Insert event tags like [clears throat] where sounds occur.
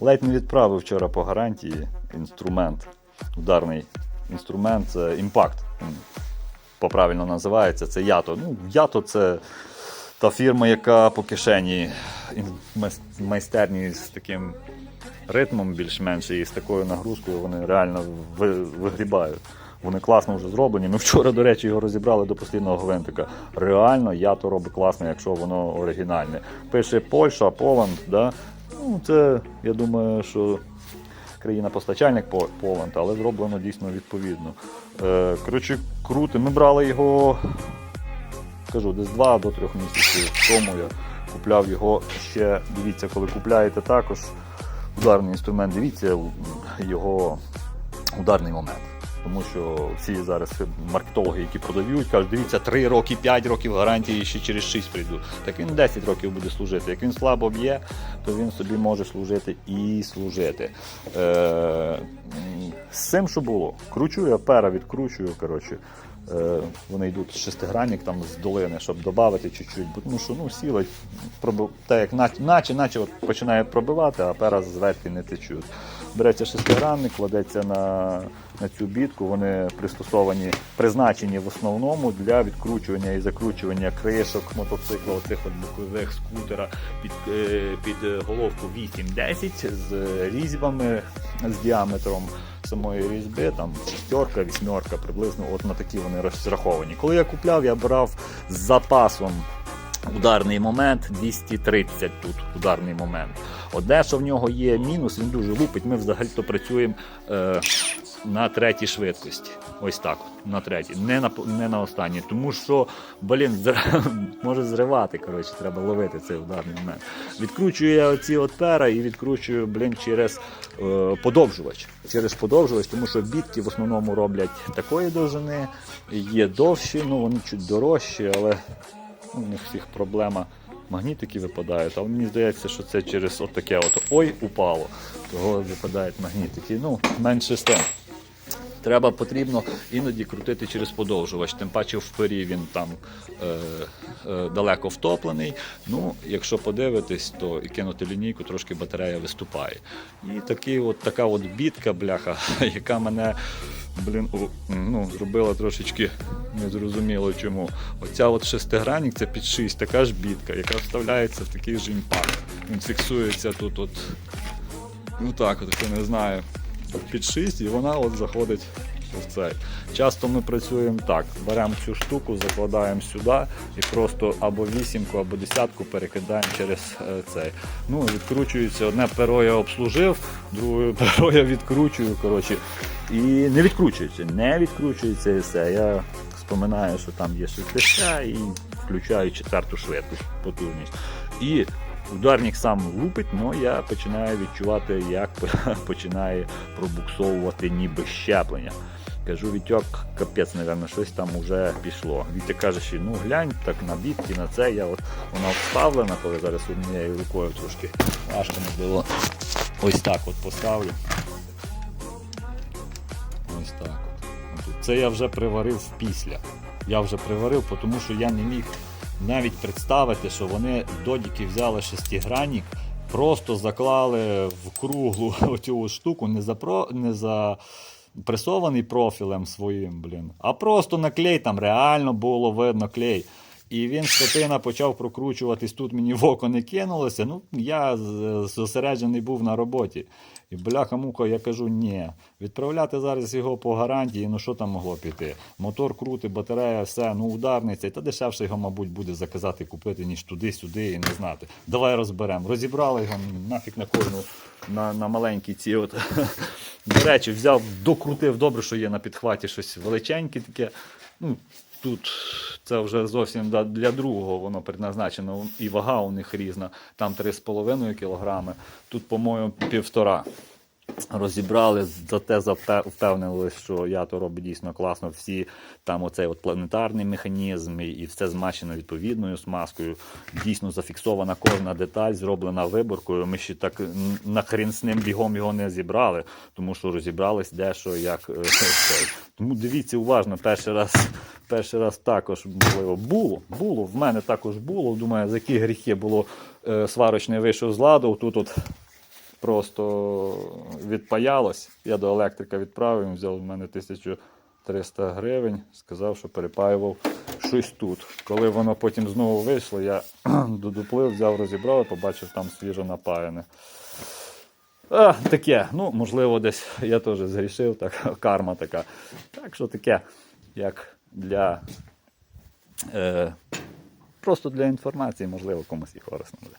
Ледь не відправив вчора по гарантії інструмент. Ударний інструмент це імпакт. М, Поправильно називається. Це ято. Ну, ято це та фірма, яка по кишені майстерні з таким ритмом більш-менш і з такою нагрузкою вони реально вигрібають. Вони класно вже зроблені. Ми вчора, до речі, його розібрали до постійного гвинтика. Реально, ято робить класно, якщо воно оригінальне. Пише Польща, Поланд, да? Ну, це, я думаю, що країна-постачальник По- Поланд, але зроблено дійсно відповідно. Е, коротше, круто. Ми брали його, кажу, десь 2 до 3 місяців тому я купляв його ще. Дивіться, коли купляєте також ударний інструмент, дивіться його ударний момент. Тому що всі зараз маркетологи, які продають, кажуть, дивіться, 3 роки, 5 років гарантії ще через 6 прийду. Так він 10 років буде служити. Як він слабо б'є, то він собі може служити і служити. Е, з цим, що було, кручу я пера, відкручую. Коротше. Е, вони йдуть шестигранник там з долини, щоб додати чуть-чуть, тому що ну, сіла, так як наче, наче, наче от починає пробивати, а пера зверху не течуть. Береться шестигранник, кладеться на, на цю бітку, вони пристосовані, призначені в основному для відкручування і закручування кришок мотоцикла, оцих от бокових скутера під, е, під головку 8-10 з різьбами з діаметром самої різьби, там шістерка, вісьмерка, приблизно от на такі вони розраховані. Коли я купляв, я брав з запасом ударний момент 230 тут ударний момент. Одне, що в нього є мінус, він дуже лупить. Ми взагалі-то працюємо е, на третій швидкості. Ось так, на третій, не на, не на останній. Тому що, блін, зр- [laughs] може зривати. Коротше, треба ловити цей ударний момент. Відкручую я оці от пера і відкручую, блін, через е, подовжувач. Через подовжувач, тому що бітки в основному роблять такої довжини, є довші, ну вони чуть дорожчі, але ну, у них всіх проблема. Магнітики випадають, але мені здається, що це через отаке от ой упало, того випадають магнітики. Ну, менше з тим. Треба потрібно іноді крутити через подовжувач. Тим паче впері він там е, е, далеко втоплений. Ну, якщо подивитись, то і кинути лінійку, трошки батарея виступає. І такий от, така от бітка, бляха, [laughs] яка мене блін, ну, зробила трошечки незрозуміло чому. Оця от шестигранник, це під 6, така ж бітка, яка вставляється в такий ж імпакт. Він фіксується тут от Ну так, от хто не знає, під 6 і вона от заходить в цей. Часто ми працюємо так: беремо цю штуку, закладаємо сюди і просто або вісімку, або десятку перекидаємо через е, цей. Ну, відкручується. Одне перо я обслужив, друге [laughs] перо я відкручую. коротше, І не відкручується, не відкручується і все. Я споминаю, що там є швидкостя і включаю четверту швидкість, потужність. І Ударник сам лупить, але я починаю відчувати, як [laughs] починає пробуксовувати ніби щеплення. Кажу, Вітьок, капець, напевно, щось там вже пішло. Вітя каже, що ну глянь, так на бітки, на це. Я от вона вставлена, коли зараз однією рукою трошки важко не було. Ось так от поставлю. Ось так от. Це я вже приварив після. Я вже приварив, тому що я не міг навіть представити, що вони додіки взяли шестигранник, просто заклали в круглу [laughs] оцю штуку, не запро, не за. Пресований профілем своїм, блін, а просто на клей, там реально було видно клей. І він скотина почав прокручуватись, тут мені в око не кинулося. Ну, я зосереджений був на роботі. І бляха-муха, я кажу, ні. Відправляти зараз його по гарантії, ну що там могло піти? Мотор крутий, батарея, все, ну ударниця. Та дешевше його, мабуть, буде заказати купити, ніж туди-сюди і не знати. Давай розберемо. Розібрали його нафіг на кожну, на, на маленькі ці от. До речі, взяв, докрутив добре, що є на підхваті щось величеньке таке. Ну, Тут це вже зовсім для другого воно предназначено, і вага у них різна. Там 3,5 кг, тут, по-моєму, півтора. Розібрали, зате впевнилися, що я то робить дійсно класно. Всі там оцей от планетарний механізм і- все змащено відповідною смазкою. Дійсно зафіксована кожна деталь, зроблена виборкою. Ми ще так н- з ним бігом його не зібрали, тому що розібрались дещо як е. [laughs] Тому дивіться уважно, перший раз, перший раз також можливо було. Було. В мене також було. Думаю, за які гріхи було е, сварочний вийшов з ладу. Тут от просто відпаялось. Я до електрика відправив, він взяв у мене 1300 гривень, сказав, що перепаював щось тут. Коли воно потім знову вийшло, я [clears throat] додуплив, взяв, розібрав і побачив там свіжо напаяне. А, таке, ну, можливо, десь я теж згрішив, так, [laughs] карма така. Так що таке, як для. Е, просто для інформації, можливо, комусь і корисно буде.